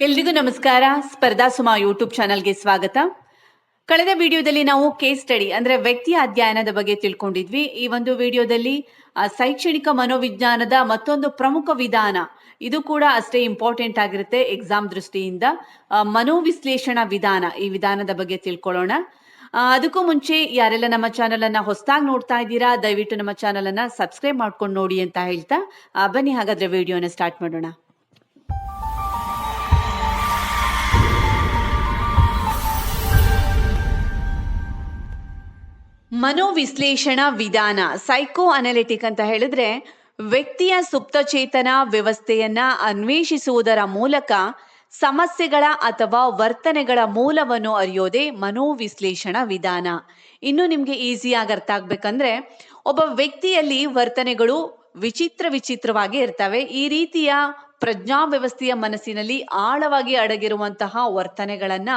ಎಲ್ರಿಗೂ ನಮಸ್ಕಾರ. ಸ್ಪರ್ಧಾ ಸುಮಾ ಯೂಟ್ಯೂಬ್ ಚಾನಲ್ಗೆ ಸ್ವಾಗತ. ಕಳೆದ ವಿಡಿಯೋದಲ್ಲಿ ನಾವು ಕೇಸ್ ಸ್ಟಡಿ ಅಂದ್ರೆ ವ್ಯಕ್ತಿಯ ಅಧ್ಯಯನದ ಬಗ್ಗೆ ತಿಳ್ಕೊಂಡಿದ್ವಿ. ಈ ಒಂದು ವಿಡಿಯೋದಲ್ಲಿ ಶೈಕ್ಷಣಿಕ ಮನೋವಿಜ್ಞಾನದ ಮತ್ತೊಂದು ಪ್ರಮುಖ ವಿಧಾನ, ಇದು ಕೂಡ ಅಷ್ಟೇ ಇಂಪಾರ್ಟೆಂಟ್ ಆಗಿರುತ್ತೆ ಎಕ್ಸಾಮ್ ದೃಷ್ಟಿಯಿಂದ. ಮನೋವಿಶ್ಲೇಷಣಾ ವಿಧಾನ, ಈ ವಿಧಾನದ ಬಗ್ಗೆ ತಿಳ್ಕೊಳ್ಳೋಣ. ಅದಕ್ಕೂ ಮುಂಚೆ ಯಾರೆಲ್ಲ ನಮ್ಮ ಚಾನಲ್ ಅನ್ನ ಹೊಸದಾಗಿ ನೋಡ್ತಾ ಇದ್ದೀರಾ, ದಯವಿಟ್ಟು ನಮ್ಮ ಚಾನಲ್ ಅನ್ನ ಸಬ್ಸ್ಕ್ರೈಬ್ ಮಾಡ್ಕೊಂಡು ನೋಡಿ ಅಂತ ಹೇಳ್ತಾ ಬನ್ನಿ ಹಾಗಾದ್ರೆ ವಿಡಿಯೋನ ಸ್ಟಾರ್ಟ್ ಮಾಡೋಣ. ಮನೋವಿಶ್ಲೇಷಣಾ ವಿಧಾನ ಸೈಕೋ ಅನಾಲಿಟಿಕ್ ಅಂತ ಹೇಳಿದ್ರೆ ವ್ಯಕ್ತಿಯ ಸುಪ್ತಚೇತನ ವ್ಯವಸ್ಥೆಯನ್ನ ಅನ್ವೇಷಿಸುವುದರ ಮೂಲಕ ಸಮಸ್ಯೆಗಳ ಅಥವಾ ವರ್ತನೆಗಳ ಮೂಲವನ್ನು ಅರಿಯೋದೇ ಮನೋವಿಶ್ಲೇಷಣಾ ವಿಧಾನ. ಇನ್ನು ನಿಮ್ಗೆ ಈಸಿಯಾಗಿ ಅರ್ಥ ಆಗ್ಬೇಕಂದ್ರೆ ಒಬ್ಬ ವ್ಯಕ್ತಿಯಲ್ಲಿ ವರ್ತನೆಗಳು ವಿಚಿತ್ರ ವಿಚಿತ್ರವಾಗಿ ಇರ್ತವೆ. ಈ ರೀತಿಯ ಪ್ರಜ್ಞಾ ವ್ಯವಸ್ಥೆಯ ಮನಸ್ಸಿನಲ್ಲಿ ಆಳವಾಗಿ ಅಡಗಿರುವಂತಹ ವರ್ತನೆಗಳನ್ನ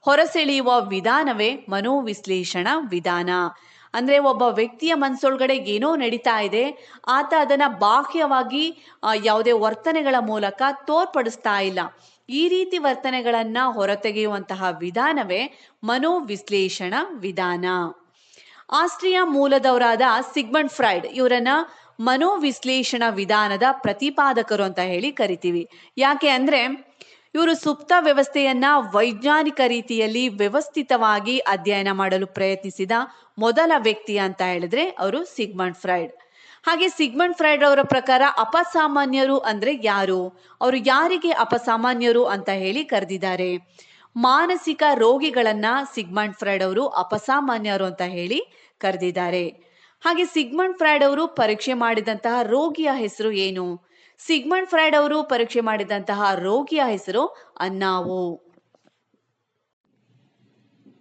ಹೊರಸೆಳೆಯುವ ವಿಧಾನವೇ ಮನೋವಿಶ್ಲೇಷಣಾ ವಿಧಾನ. ಅಂದ್ರೆ ಒಬ್ಬ ವ್ಯಕ್ತಿಯ ಮನಸ್ಸೊಳಗಡೆ ಏನೋ ನಡೀತಾ ಇದೆ, ಆತ ಅದನ್ನ ಬಾಹ್ಯವಾಗಿ ಯಾವುದೇ ವರ್ತನೆಗಳ ಮೂಲಕ ತೋರ್ಪಡಿಸ್ತಾ ಇಲ್ಲ. ಈ ರೀತಿ ವರ್ತನೆಗಳನ್ನು ಹೊರತೆಗೆಯುವಂತಹ ವಿಧಾನವೇ ಮನೋವಿಶ್ಲೇಷಣ ವಿಧಾನ. ಆಸ್ಟ್ರಿಯಾ ಮೂಲದವರಾದ ಸಿಗ್ಮಂಡ್ ಫ್ರೈಡ್ ಇವರನ್ನ ಮನೋವಿಶ್ಲೇಷಣ ವಿಧಾನದ ಪ್ರತಿಪಾದಕರು ಅಂತ ಹೇಳಿ ಕರಿತೀವಿ. ಯಾಕೆ ಅಂದ್ರೆ ಇವರು ಸುಪ್ತ ವ್ಯವಸ್ಥೆಯನ್ನ ವೈಜ್ಞಾನಿಕ ರೀತಿಯಲ್ಲಿ ವ್ಯವಸ್ಥಿತವಾಗಿ ಅಧ್ಯಯನ ಮಾಡಲು ಪ್ರಯತ್ನಿಸಿದ ಮೊದಲ ವ್ಯಕ್ತಿ ಅಂತ ಹೇಳಿದ್ರೆ ಅವರು ಸಿಗ್ಮಂಡ್ ಫ್ರೈಡ್. ಹಾಗೆ ಸಿಗ್ಮಂಡ್ ಫ್ರೈಡ್ ಅವರ ಪ್ರಕಾರ ಅಪಸಾಮಾನ್ಯರು ಅಂದ್ರೆ ಯಾರು? ಅವರು ಯಾರಿಗೆ ಅಪಸಾಮಾನ್ಯರು ಅಂತ ಹೇಳಿ ಕರೆದಿದ್ದಾರೆ. ಮಾನಸಿಕ ರೋಗಿಗಳನ್ನ ಸಿಗ್ಮಂಡ್ ಫ್ರೈಡ್ ಅವರು ಅಪಸಾಮಾನ್ಯರು ಅಂತ ಹೇಳಿ ಕರೆದಿದ್ದಾರೆ. ಹಾಗೆ ಸಿಗ್ಮಂಡ್ ಫ್ರೈಡ್ ಅವರು ಪರೀಕ್ಷೆ ಮಾಡಿದಂತಹ ರೋಗಿಯ ಹೆಸರು ಏನು? ಸಿಗ್ಮಂಡ್ ಫ್ರೈಡ್ ಅವರು ಪರೀಕ್ಷೆ ಮಾಡಿದಂತಹ ರೋಗಿಯ ಹೆಸರು ಅನ್ನಾವೋ.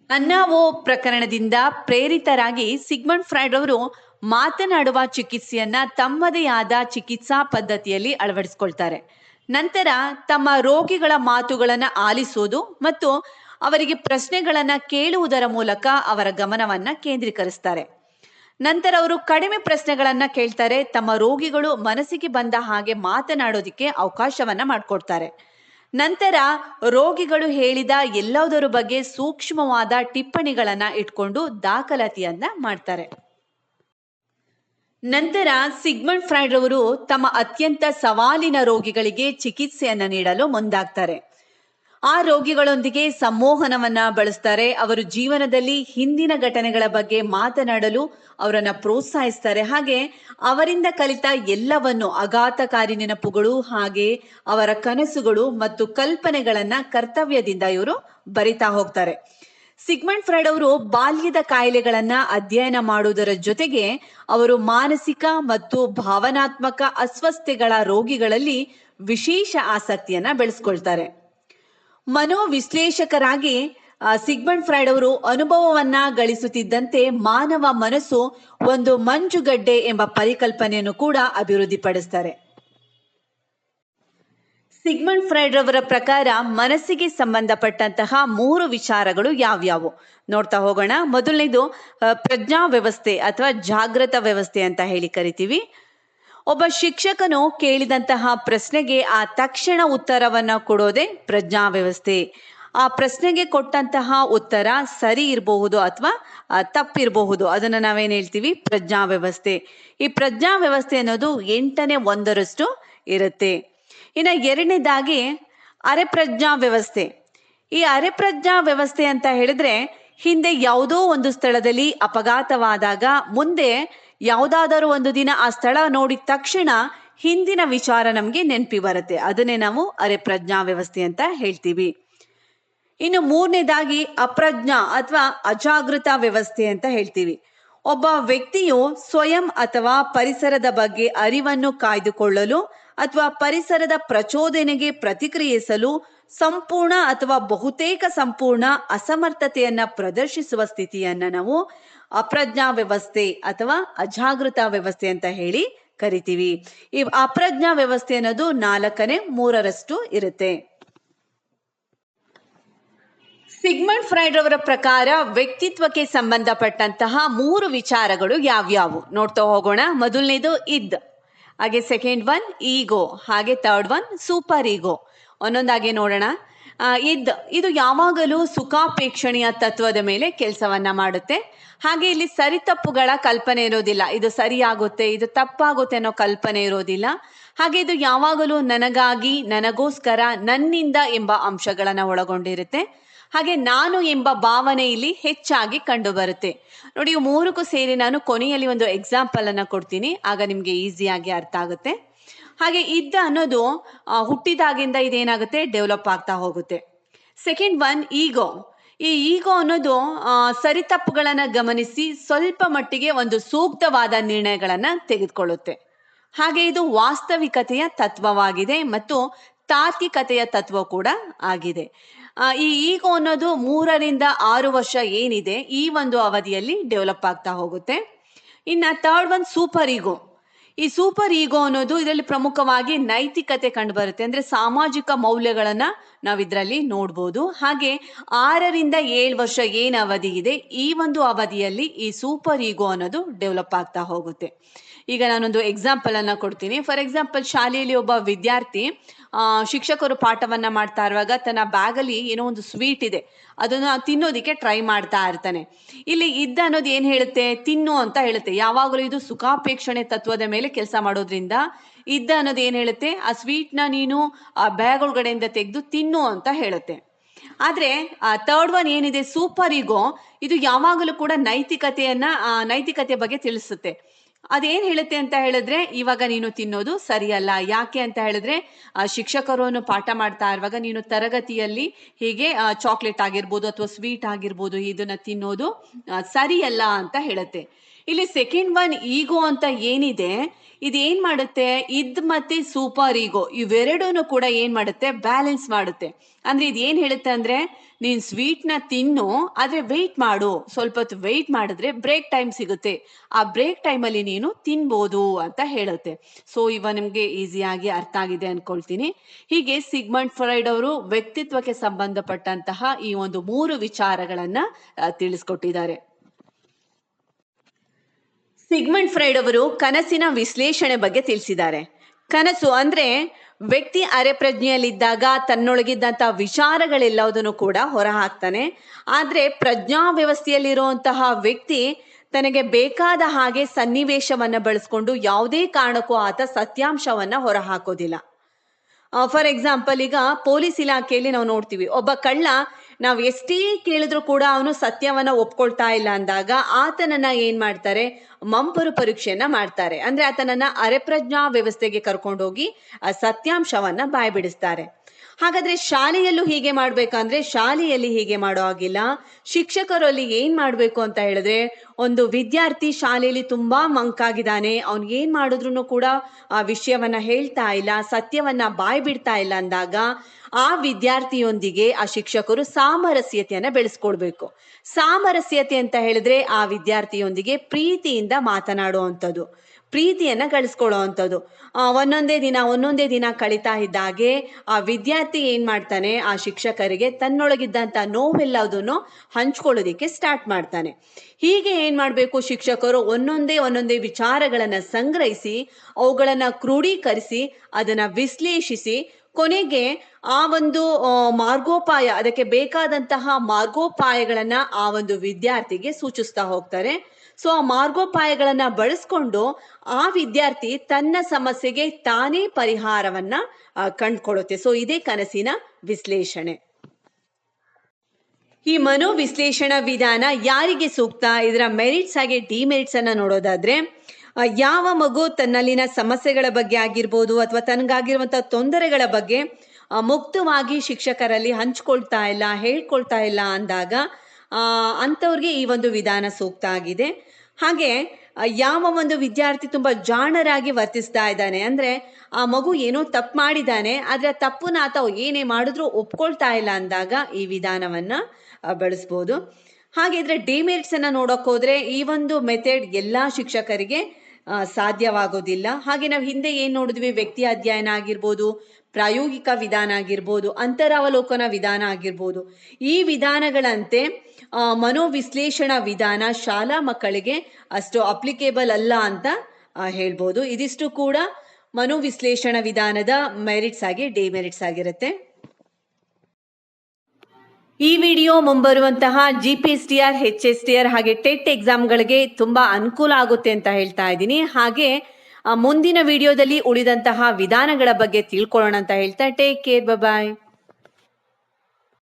ಅನ್ನಾವೋ ಪ್ರಕರಣದಿಂದ ಪ್ರೇರಿತರಾಗಿ ಸಿಗ್ಮಂಡ್ ಫ್ರೈಡ್ ಅವರು ಮಾತನಾಡುವ ಚಿಕಿತ್ಸೆಯನ್ನ ತಮ್ಮದೇ ಆದ ಚಿಕಿತ್ಸಾ ಪದ್ಧತಿಯಲ್ಲಿ ಅಳವಡಿಸ್ಕೊಳ್ತಾರೆ. ನಂತರ ತಮ್ಮ ರೋಗಿಗಳ ಮಾತುಗಳನ್ನು ಆಲಿಸುವುದು ಮತ್ತು ಅವರಿಗೆ ಪ್ರಶ್ನೆಗಳನ್ನು ಕೇಳುವುದರ ಮೂಲಕ ಅವರ ಗಮನವನ್ನ ಕೇಂದ್ರೀಕರಿಸ್ತಾರೆ. ನಂತರ ಅವರು ಕಡಿಮೆ ಪ್ರಶ್ನೆಗಳನ್ನ ಕೇಳ್ತಾರೆ. ತಮ್ಮ ರೋಗಿಗಳು ಮನಸ್ಸಿಗೆ ಬಂದ ಹಾಗೆ ಮಾತನಾಡೋದಿಕ್ಕೆ ಅವಕಾಶವನ್ನ ಮಾಡಿಕೊಡ್ತಾರೆ. ನಂತರ ರೋಗಿಗಳು ಹೇಳಿದ ಎಲ್ಲದರ ಬಗ್ಗೆ ಸೂಕ್ಷ್ಮವಾದ ಟಿಪ್ಪಣಿಗಳನ್ನ ಇಟ್ಕೊಂಡು ದಾಖಲಾತಿಯನ್ನ ಮಾಡ್ತಾರೆ. ನಂತರ ಸಿಗ್ಮಂಡ್ ಫ್ರೈಡ್ ಅವರು ತಮ್ಮ ಅತ್ಯಂತ ಸವಾಲಿನ ರೋಗಿಗಳಿಗೆ ಚಿಕಿತ್ಸೆಯನ್ನ ನೀಡಲು ಮುಂದಾಗ್ತಾರೆ. ಆ ರೋಗಿಗಳೊಂದಿಗೆ ಸಂಮೋಹನವನ್ನ ಬಳಸ್ತಾರೆ. ಅವರು ಜೀವನದಲ್ಲಿ ಹಿಂದಿನ ಘಟನೆಗಳ ಬಗ್ಗೆ ಮಾತನಾಡಲು ಅವರನ್ನ ಪ್ರೋತ್ಸಾಹಿಸ್ತಾರೆ. ಹಾಗೆ ಅವರಿಂದ ಕಲಿತ ಎಲ್ಲವನ್ನು ಅಘಾತಕಾರಿ ನೆನಪುಗಳು ಹಾಗೆ ಅವರ ಕನಸುಗಳು ಮತ್ತು ಕಲ್ಪನೆಗಳನ್ನ ಕರ್ತವ್ಯದಿಂದ ಇವರು ಬರಿತಾ ಹೋಗ್ತಾರೆ. ಸಿಗ್ಮಂಡ್ ಫ್ರೈಡ್ ಅವರು ಬಾಲ್ಯದ ಕಾಯಿಲೆಗಳನ್ನ ಅಧ್ಯಯನ ಮಾಡುವುದರ ಜೊತೆಗೆ ಅವರು ಮಾನಸಿಕ ಮತ್ತು ಭಾವನಾತ್ಮಕ ಅಸ್ವಸ್ಥೆಗಳ ರೋಗಿಗಳಲ್ಲಿ ವಿಶೇಷ ಆಸಕ್ತಿಯನ್ನ ಬೆಳೆಸ್ಕೊಳ್ತಾರೆ. ಮನೋವಿಶ್ಲೇಷಕರಾಗಿ ಸಿಗ್ಮಂಡ್ ಫ್ರೈಡ್ ಅವರು ಅನುಭವವನ್ನ ಗಳಿಸುತ್ತಿದ್ದಂತೆ ಮಾನವ ಮನಸ್ಸು ಒಂದು ಮಂಜುಗಡ್ಡೆ ಎಂಬ ಪರಿಕಲ್ಪನೆಯನ್ನು ಕೂಡ ಅಭಿವೃದ್ಧಿಪಡಿಸ್ತಾರೆ. ಸಿಗ್ಮಂಡ್ ಫ್ರೈಡ್ ರವರ ಪ್ರಕಾರ ಮನಸ್ಸಿಗೆ ಸಂಬಂಧಪಟ್ಟಂತಹ ಮೂರು ವಿಚಾರಗಳು ಯಾವ್ಯಾವು? ನೋಡ್ತಾ ಹೋಗೋಣ. ಮೊದಲನೇದು ಪ್ರಜ್ಞಾ ವ್ಯವಸ್ಥೆ ಅಥವಾ ಜಾಗೃತ ವ್ಯವಸ್ಥೆ ಅಂತ ಹೇಳಿ ಕರಿತೀವಿ. ಒಬ್ಬ ಶಿಕ್ಷಕನು ಕೇಳಿದಂತಹ ಪ್ರಶ್ನೆಗೆ ಆ ತಕ್ಷಣ ಉತ್ತರವನ್ನು ಕೊಡೋದೇ ಪ್ರಜ್ಞಾ ವ್ಯವಸ್ಥೆ ಆ ಪ್ರಶ್ನೆಗೆ ಕೊಟ್ಟಂತಹ ಉತ್ತರ ಸರಿ ಇರಬಹುದು ಅಥವಾ ತಪ್ಪಿರಬಹುದು. ಅದನ್ನ ನಾವೇನು ಹೇಳ್ತೀವಿ? ಪ್ರಜ್ಞಾ ವ್ಯವಸ್ಥೆ ಈ ಪ್ರಜ್ಞಾ ವ್ಯವಸ್ಥೆ ಅನ್ನೋದು ಎಂಟನೇ ಒಂದರಷ್ಟು ಇರುತ್ತೆ. ಇನ್ನ ಎರಡನೇದಾಗಿ ಅರೆಪ್ರಜ್ಞಾ ವ್ಯವಸ್ಥೆ ಈ ಅರೆಪ್ರಜ್ಞಾ ವ್ಯವಸ್ಥೆ ಅಂತ ಹೇಳಿದ್ರೆ ಹಿಂದೆ ಯಾವುದೋ ಒಂದು ಸ್ಥಳದಲ್ಲಿ ಅಪಘಾತವಾದಾಗ ಮುಂದೆ ಯಾವುದಾದರೂ ಒಂದು ದಿನ ಆ ಸ್ಥಳ ನೋಡಿದ ತಕ್ಷಣ ಹಿಂದಿನ ವಿಚಾರ ನಮಗೆ ನೆನಪಿ ಬರುತ್ತೆ. ಅದನ್ನೇ ನಾವು ಅರೆ ಪ್ರಜ್ಞಾ ವ್ಯವಸ್ಥೆ ಅಂತ ಹೇಳ್ತೀವಿ. ಇನ್ನು ಮೂರನೇದಾಗಿ ಅಪ್ರಜ್ಞಾ ಅಥವಾ ಅಜಾಗೃತ ವ್ಯವಸ್ಥೆ ಅಂತ ಹೇಳ್ತೀವಿ. ಒಬ್ಬ ವ್ಯಕ್ತಿಯು ಸ್ವಯಂ ಅಥವಾ ಪರಿಸರದ ಬಗ್ಗೆ ಅರಿವನ್ನು ಕಾಯ್ದುಕೊಳ್ಳಲು ಅಥವಾ ಪರಿಸರದ ಪ್ರಚೋದನೆಗೆ ಪ್ರತಿಕ್ರಿಯಿಸಲು ಸಂಪೂರ್ಣ ಅಥವಾ ಬಹುತೇಕ ಸಂಪೂರ್ಣ ಅಸಮರ್ಥತೆಯನ್ನ ಪ್ರದರ್ಶಿಸುವ ಸ್ಥಿತಿಯನ್ನ ನಾವು ಅಪ್ರಜ್ಞಾ ವ್ಯವಸ್ಥೆ ಅಥವಾ ಅಜಾಗೃತ ವ್ಯವಸ್ಥೆ ಅಂತ ಹೇಳಿ ಕರಿತೀವಿ. ಈ ಅಪ್ರಜ್ಞಾ ವ್ಯವಸ್ಥೆ ಅನ್ನೋದು ನಾಲ್ಕನೇ, ಮೂರರಷ್ಟು ಇರುತ್ತೆ. ಸಿಗ್ಮಂಡ್ ಫ್ರೈಡ್ ಅವರ ಪ್ರಕಾರ ವ್ಯಕ್ತಿತ್ವಕ್ಕೆ ಸಂಬಂಧಪಟ್ಟಂತಹ ಮೂರು ವಿಚಾರಗಳು ಯಾವ್ಯಾವು? ನೋಡ್ತಾ ಹೋಗೋಣ. ಮೊದಲನೇದು ಇದ್. ಹಾಗೆ ಸೆಕೆಂಡ್ ಒನ್ ಈಗೋ ಹಾಗೆ ಥರ್ಡ್ ಒನ್ ಸೂಪರ್ ಈಗೋ ಒಂದೊಂದಾಗಿ ನೋಡೋಣ. ಇದ್, ಇದು ಯಾವಾಗಲೂ ಸುಖಾಪೇಕ್ಷಣೀಯ ತತ್ವದ ಮೇಲೆ ಕೆಲಸವನ್ನ ಮಾಡುತ್ತೆ. ಹಾಗೆ ಇಲ್ಲಿ ಸರಿ ತಪ್ಪುಗಳ ಕಲ್ಪನೆ ಇರೋದಿಲ್ಲ. ಇದು ಸರಿಯಾಗುತ್ತೆ, ಇದು ತಪ್ಪಾಗುತ್ತೆ ಅನ್ನೋ ಕಲ್ಪನೆ ಇರೋದಿಲ್ಲ. ಹಾಗೆ ಇದು ಯಾವಾಗಲೂ ನನಗಾಗಿ, ನನಗೋಸ್ಕರ, ನನ್ನಿಂದ ಎಂಬ ಅಂಶಗಳನ್ನ ಒಳಗೊಂಡಿರುತ್ತೆ. ಹಾಗೆ ನಾನು ಎಂಬ ಭಾವನೆ ಇಲ್ಲಿ ಹೆಚ್ಚಾಗಿ ಕಂಡು ಬರುತ್ತೆ ನೋಡಿ ಮೂರಕ್ಕೂ ಸೇರಿ ನಾನು ಕೊನೆಯಲ್ಲಿ ಒಂದು ಎಕ್ಸಾಂಪಲ್ ಅನ್ನ ಕೊಡ್ತೀನಿ. ಆಗ ನಿಮ್ಗೆ ಈಸಿಯಾಗಿ ಅರ್ಥ ಆಗುತ್ತೆ. ಹಾಗೆ ಇದ್ದ ಅನ್ನೋದು ಹುಟ್ಟಿದಾಗಿಂದ ಇದೇನಾಗುತ್ತೆ? ಡೆವಲಪ್ ಆಗ್ತಾ ಹೋಗುತ್ತೆ. Second one, ego. ಈ ಈಗೋ ಅನ್ನೋದು ಸರಿ ತಪ್ಪುಗಳನ್ನು ಗಮನಿಸಿ ಸ್ವಲ್ಪ ಮಟ್ಟಿಗೆ ಒಂದು ಸೂಕ್ತವಾದ ನಿರ್ಣಯಗಳನ್ನು ತೆಗೆದುಕೊಳ್ಳುತ್ತೆ. ಹಾಗೆ ಇದು ವಾಸ್ತವಿಕತೆಯ ತತ್ವವಾಗಿದೆ ಮತ್ತು ತಾರ್ಕಿಕತೆಯ ತತ್ವ ಕೂಡ ಆಗಿದೆ. ಈ ಈಗೋ ಅನ್ನೋದು ಮೂರರಿಂದ ಆರು ವರ್ಷ ಏನಿದೆ, ಈ ಒಂದು ಅವಧಿಯಲ್ಲಿ ಡೆವಲಪ್ ಆಗ್ತಾ ಹೋಗುತ್ತೆ. ಇನ್ನ ಥರ್ಡ್ ಒನ್, ಸೂಪರ್ ಈಗೋ. ಈ ಸೂಪರ್ ಈಗೋ ಅನ್ನೋದು ಇದರಲ್ಲಿ ಪ್ರಮುಖವಾಗಿ ನೈತಿಕತೆ ಕಂಡುಬರುತ್ತೆ ಅಂದರೆ ಸಾಮಾಜಿಕ ಮೌಲ್ಯಗಳನ್ನ ನಾವು ಇದರಲ್ಲಿ ನೋಡ್ಬೋದು. ಹಾಗೆ ಆರರಿಂದ ಏಳು ವರ್ಷ ಏನು ಅವಧಿ ಇದೆ, ಈ ಒಂದು ಅವಧಿಯಲ್ಲಿ ಈ ಸೂಪರ್ ಈಗೋ ಅನ್ನೋದು ಡೆವಲಪ್ ಆಗ್ತಾ ಹೋಗುತ್ತೆ. ಈಗ ನಾನೊಂದು ಎಕ್ಸಾಂಪಲ್ ಅನ್ನ ಕೊಡ್ತೀನಿ. ಫಾರ್ ಎಕ್ಸಾಂಪಲ್ ಶಾಲೆಯಲ್ಲಿ ಒಬ್ಬ ವಿದ್ಯಾರ್ಥಿ ಶಿಕ್ಷಕರು ಪಾಠವನ್ನ ಮಾಡ್ತಾ ಇರುವಾಗ ತನ್ನ ಬ್ಯಾಗಲ್ಲಿ ಏನೋ ಒಂದು ಸ್ವೀಟ್ ಇದೆ. ಅದನ್ನು ತಿನ್ನೋದಿಕ್ಕೆ ಟ್ರೈ ಮಾಡ್ತಾ ಇರ್ತಾನೆ. ಇಲ್ಲಿ ಇದ್ದ ಅನ್ನೋದು ಏನ್ ಹೇಳುತ್ತೆ? ತಿನ್ನು ಅಂತ ಹೇಳುತ್ತೆ. ಯಾವಾಗಲೂ ಇದು ಸುಖಾಪೇಕ್ಷಣೆ ತತ್ವದ ಮೇಲೆ ಕೆಲಸ ಮಾಡೋದ್ರಿಂದ ಇದ್ದ ಅನ್ನೋದು ಏನ್ ಹೇಳುತ್ತೆ? ಆ ಸ್ವೀಟ್ನ ನೀನು ಆ ಬ್ಯಾಗ್ ಒಳಗಡೆಯಿಂದ ತೆಗೆದು ತಿನ್ನು ಅಂತ ಹೇಳುತ್ತೆ. ಆದ್ರೆ ಥರ್ಡ್ ಒನ್ ಏನಿದೆ? ಸೂಪರ್ ಈಗೋ ಇದು ಯಾವಾಗಲೂ ಕೂಡ ನೈತಿಕತೆಯನ್ನ ಆ, ನೈತಿಕತೆ ಬಗ್ಗೆ ತಿಳಿಸುತ್ತೆ. ಅದೇನ್ ಹೇಳುತ್ತೆ ಅಂತ ಹೇಳಿದ್ರೆ ಇವಾಗ ನೀನು ತಿನ್ನೋದು ಸರಿಯಲ್ಲ. ಯಾಕೆ ಅಂತ ಹೇಳಿದ್ರೆ ಆ, ಶಿಕ್ಷಕರು ಪಾಠ ಮಾಡ್ತಾ ಇರುವಾಗ ನೀನು ತರಗತಿಯಲ್ಲಿ ಹೀಗೆ ಚಾಕ್ಲೇಟ್ ಆಗಿರ್ಬೋದು ಅಥವಾ ಸ್ವೀಟ್ ಆಗಿರ್ಬೋದು ಇದನ್ನ ತಿನ್ನೋದು ಸರಿಯಲ್ಲ ಅಂತ ಹೇಳುತ್ತೆ. ಇಲ್ಲಿ ಸೆಕೆಂಡ್ ಒನ್ ಈಗೋ ಅಂತ ಏನಿದೆ ಇದೇನ್ ಮಾಡುತ್ತೆ? ಇದ್ ಮತ್ತೆ ಸೂಪರ್ ಈಗೋ ಇವೆರಡೂ ಕೂಡ ಏನ್ ಮಾಡುತ್ತೆ? ಬ್ಯಾಲೆನ್ಸ್ ಮಾಡುತ್ತೆ. ಅಂದ್ರೆ ಇದು ಏನ್ ಹೇಳುತ್ತೆ ಅಂದ್ರೆ, ನೀನ್ ಸ್ವೀಟ್ನ ತಿನ್ನು, ಆದ್ರೆ ವೆಯ್ಟ್ ಮಾಡು. ಸ್ವಲ್ಪ ಹೊತ್ತು ವೆಯ್ಟ್ ಮಾಡಿದ್ರೆ ಬ್ರೇಕ್ ಟೈಮ್ ಸಿಗುತ್ತೆ. ಆ ಬ್ರೇಕ್ ಟೈಮ್ ಅಲ್ಲಿ ನೀನು ತಿನ್ಬೋದು ಅಂತ ಹೇಳುತ್ತೆ. ಸೊ ಇವ ನಿಮ್ಗೆ ಈಸಿಯಾಗಿ ಅರ್ಥ ಆಗಿದೆ ಅನ್ಕೊಳ್ತೀನಿ. ಹೀಗೆ ಸಿಗ್ಮಂಡ್ ಫ್ರೈಡ್ ಅವರು ವ್ಯಕ್ತಿತ್ವಕ್ಕೆ ಸಂಬಂಧಪಟ್ಟಂತಹ ಈ ಒಂದು ಮೂರು ವಿಚಾರಗಳನ್ನ ತಿಳಿಸ್ಕೊಟ್ಟಿದ್ದಾರೆ. ಸಿಗ್ಮಂಡ್ ಫ್ರೈಡ್ ಅವರು ಕನಸಿನ ವಿಶ್ಲೇಷಣೆ ಬಗ್ಗೆ ತಿಳಿಸಿದ್ದಾರೆ. ಕನಸು ಅಂದ್ರೆ ವ್ಯಕ್ತಿ ಅರೆಪ್ರಜ್ಞೆಯಲ್ಲಿದ್ದಾಗ ತನ್ನೊಳಗಿದ್ದಂತಹ ವಿಚಾರಗಳೆಲ್ಲವುದನ್ನು ಕೂಡ ಹೊರಹಾಕ್ತಾನೆ. ಆದ್ರೆ ಪ್ರಜ್ಞಾ ವ್ಯವಸ್ಥೆಯಲ್ಲಿರುವಂತಹ ವ್ಯಕ್ತಿ ತನಗೆ ಬೇಕಾದ ಹಾಗೆ ಸನ್ನಿವೇಶವನ್ನ ಬಳಸ್ಕೊಂಡು ಯಾವುದೇ ಕಾರಣಕ್ಕೂ ಆತ ಸತ್ಯಾಂಶವನ್ನ ಹೊರಹಾಕೋದಿಲ್ಲ. ಫಾರ್ ಎಕ್ಸಾಂಪಲ್ ಈಗ ಪೊಲೀಸ್ ಇಲಾಖೆಯಲ್ಲಿ ನಾವು ನೋಡ್ತೀವಿ, ಒಬ್ಬ ಕಳ್ಳ ನಾವು ಎಷ್ಟೇ ಕೇಳಿದ್ರು ಕೂಡ ಅವನು ಸತ್ಯವನ್ನ ಒಪ್ಕೊಳ್ತಾ ಇಲ್ಲ ಅಂದಾಗ ಆತನನ್ನ ಏನ್ ಮಾಡ್ತಾರೆ? ಮಂಪರು ಪರೀಕ್ಷೆಯನ್ನ ಮಾಡ್ತಾರೆ. ಅಂದ್ರೆ ಆತನನ್ನ ಅರೆಪ್ರಜ್ಞಾ ವ್ಯವಸ್ಥೆಗೆ ಕರ್ಕೊಂಡೋಗಿ ಆ ಸತ್ಯಾಂಶವನ್ನ ಬಾಯ್ಬಿಡಿಸ್ತಾರೆ. ಹಾಗಾದ್ರೆ ಶಾಲೆಯಲ್ಲೂ ಹೀಗೆ ಮಾಡ್ಬೇಕಂದ್ರೆ ಶಾಲೆಯಲ್ಲಿ ಹೀಗೆ ಮಾಡೋ ಹಾಗಿಲ್ಲ. ಶಿಕ್ಷಕರು ಅಲ್ಲಿ ಏನ್ ಮಾಡ್ಬೇಕು ಅಂತ ಹೇಳಿದ್ರೆ ಒಂದು ವಿದ್ಯಾರ್ಥಿ ಶಾಲೆಯಲ್ಲಿ ತುಂಬಾ ಮಂಕಾಗಿದ್ದಾನೆ, ಅವ್ನ್ ಏನ್ ಮಾಡಿದ್ರು ಕೂಡ ಆ ವಿಷಯವನ್ನ ಹೇಳ್ತಾ ಇಲ್ಲ, ಸತ್ಯವನ್ನ ಬಾಯ್ ಬಿಡ್ತಾ ಇಲ್ಲ ಅಂದಾಗ ಆ ವಿದ್ಯಾರ್ಥಿಯೊಂದಿಗೆ ಆ ಶಿಕ್ಷಕರು ಸಾಮರಸ್ಯತೆಯನ್ನ ಬೆಳೆಸ್ಕೊಡ್ಬೇಕು. ಸಾಮರಸ್ಯತೆ ಅಂತ ಹೇಳಿದ್ರೆ ಆ ವಿದ್ಯಾರ್ಥಿಯೊಂದಿಗೆ ಪ್ರೀತಿಯಿಂದ ಮಾತನಾಡುವಂಥದ್ದು ಪ್ರೀತಿಯನ್ನ ಗಳಿಸ್ಕೊಳ್ಳೋ ಅಂಥದ್ದು. ಒಂದೊಂದೇ ದಿನ ಒಂದೊಂದೇ ದಿನ ಕಳೀತಾ ಇದ್ದಾಗೆ ಆ ವಿದ್ಯಾರ್ಥಿ ಏನು ಮಾಡ್ತಾನೆ? ಆ ಶಿಕ್ಷಕರಿಗೆ ತನ್ನೊಳಗಿದ್ದಂಥ ನೋವೆಲ್ಲದನ್ನು ಹಂಚ್ಕೊಳ್ಳೋದಿಕ್ಕೆ ಸ್ಟಾರ್ಟ್ ಮಾಡ್ತಾನೆ. ಹೀಗೆ ಏನು ಮಾಡಬೇಕು ಶಿಕ್ಷಕರು? ಒಂದೊಂದೇ ಒಂದೊಂದೇ ವಿಚಾರಗಳನ್ನು ಸಂಗ್ರಹಿಸಿ, ಅವುಗಳನ್ನ ಕ್ರೋಢೀಕರಿಸಿ ಅದನ್ನ ವಿಶ್ಲೇಷಿಸಿ, ಕೊನೆಗೆ ಆ ಒಂದು ಮಾರ್ಗೋಪಾಯ, ಅದಕ್ಕೆ ಬೇಕಾದಂತಹ ಮಾರ್ಗೋಪಾಯಗಳನ್ನ ಆ ಒಂದು ವಿದ್ಯಾರ್ಥಿಗೆ ಸೂಚಿಸ್ತಾ ಹೋಗ್ತಾರೆ. ಸೊ ಆ ಮಾರ್ಗೋಪಾಯಗಳನ್ನ ಬಳಸ್ಕೊಂಡು ಆ ವಿದ್ಯಾರ್ಥಿ ತನ್ನ ಸಮಸ್ಯೆಗೆ ತಾನೇ ಪರಿಹಾರವನ್ನ ಕಂಡುಕೊಳ್ಳುತ್ತೆ. ಸೊ ಇದೇ ಕನಸಿನ ವಿಶ್ಲೇಷಣೆ. ಈ ಮನೋ ವಿಶ್ಲೇಷಣಾ ವಿಧಾನ ಯಾರಿಗೆ ಸೂಕ್ತ? ಇದರ ಮೆರಿಟ್ಸ್ ಹಾಗೆ ಡಿಮೆರಿಟ್ಸ್ ಅನ್ನ ನೋಡೋದಾದ್ರೆ ಯಾವ ಮಗು ತನ್ನಲ್ಲಿನ ಸಮಸ್ಯೆಗಳ ಬಗ್ಗೆ ಆಗಿರ್ಬೋದು ಅಥವಾ ತನಗಾಗಿರುವಂತಹ ತೊಂದರೆಗಳ ಬಗ್ಗೆ ಮುಕ್ತವಾಗಿ ಶಿಕ್ಷಕರಲ್ಲಿ ಹಂಚ್ಕೊಳ್ತಾ ಇಲ್ಲ, ಹೇಳ್ಕೊಳ್ತಾ ಇಲ್ಲ ಅಂದಾಗ ಅಂಥವ್ರಿಗೆ ಈ ಒಂದು ವಿಧಾನ ಸೂಕ್ತ ಆಗಿದೆ. ಹಾಗೆ ಯಾವ ಒಂದು ವಿದ್ಯಾರ್ಥಿ ತುಂಬಾ ಜಾಣರಾಗಿ ವರ್ತಿಸ್ತಾ ಇದ್ದಾನೆ, ಅಂದ್ರೆ ಆ ಮಗು ಏನೋ ತಪ್ಪು ಮಾಡಿದ್ದಾನೆ, ಆದರೆ ಆ ತಪ್ಪನ್ನ ಆತ ಏನೇ ಮಾಡಿದ್ರು ಒಪ್ಕೊಳ್ತಾ ಇಲ್ಲ ಅಂದಾಗ ಈ ವಿಧಾನವನ್ನ ಬಳಸ್ಬೋದು. ಹಾಗೆ ಇದ್ರ ಡಿಮೆರಿಟ್ಸ್ ಅನ್ನ ನೋಡಕ್ ಹೋದ್ರೆ ಈ ಒಂದು ಮೆಥಡ್ ಎಲ್ಲಾ ಶಿಕ್ಷಕರಿಗೆ ಸಾಧ್ಯವಾಗೋದಿಲ್ಲ. ಹಾಗೆ ನಾವು ಹಿಂದೆ ಏನು ನೋಡಿದ್ವಿ? ವ್ಯಕ್ತಿ ಅಧ್ಯಯನ ಆಗಿರ್ಬೋದು, ಪ್ರಾಯೋಗಿಕ ವಿಧಾನ ಆಗಿರ್ಬೋದು, ಅಂತರಾವಲೋಕನ ವಿಧಾನ ಆಗಿರ್ಬೋದು. ಈ ವಿಧಾನಗಳಂತೆ ಮನೋವಿಶ್ಲೇಷಣಾ ವಿಧಾನ ಶಾಲಾ ಮಕ್ಕಳಿಗೆ ಅಷ್ಟು ಅಪ್ಲಿಕೇಬಲ್ ಅಲ್ಲ ಅಂತ ಹೇಳ್ಬೋದು. ಇದಿಷ್ಟು ಕೂಡ ಮನೋವಿಶ್ಲೇಷಣಾ ವಿಧಾನದ ಮೆರಿಟ್ಸ್ ಆಗಿ ಡಿಮೆರಿಟ್ಸ್ ಆಗಿರುತ್ತೆ. ಈ video ಮುಂಬರುವಂತಹ G P S T R H S T R ಹಾಗೆ ಟೆಟ್ ಎಕ್ಸಾಮ್ಗಳಿಗೆ ತುಂಬಾ ಅನುಕೂಲ ಆಗುತ್ತೆ ಅಂತ ಹೇಳ್ತಾ ಇದ್ದೀನಿ. ಹಾಗೆ ಮುಂದಿನ ವಿಡಿಯೋದಲ್ಲಿ ಉಳಿದಂತಹ ವಿಧಾನಗಳ ಬಗ್ಗೆ ತಿಳ್ಕೊಳ್ಳೋಣ ಅಂತ ಹೇಳ್ತಾ, ಟೇಕ್ ಕೇರ್ ಬಾಯ್